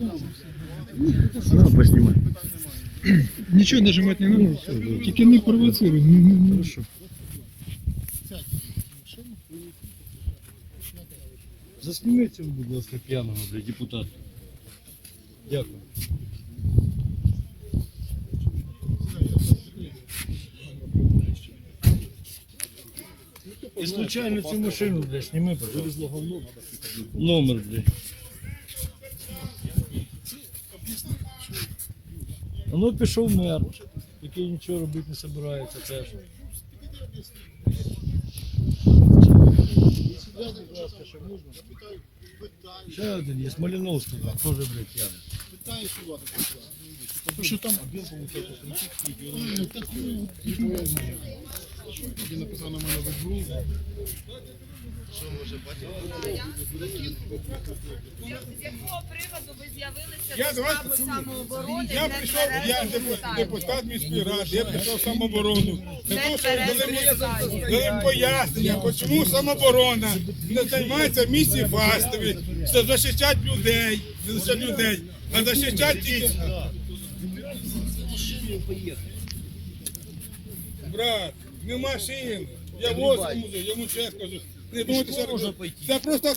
Ну, поснімай. Нічого нажимати не треба. Тільки не провоцируй. Не, не, не. Хорошо. Засніміть цього, будь ласка, п'яного, бля, депутата. Дякую. І случайно цю машину, бля, сніми, пожалуйста. Номер, бля. Ну пішов мер, який нічого робити не збирається теж. Ще один є, Смоліновський, там, теж, блядь, п'яний. Тому що там написано на мене вибру. З якого приводу ви з'явилися Я до працюю. самооборони? Я прийшов, я депутат міської ради, я прийшов в самооборону. Для того, щоб дали мені дали пояснення, чому самооборона не займається місії фастові, що захищати людей, не захищати людей, а захищати тільки... Брат, не машин. Я возку, йому чесно кажу. Не думайте, що це просто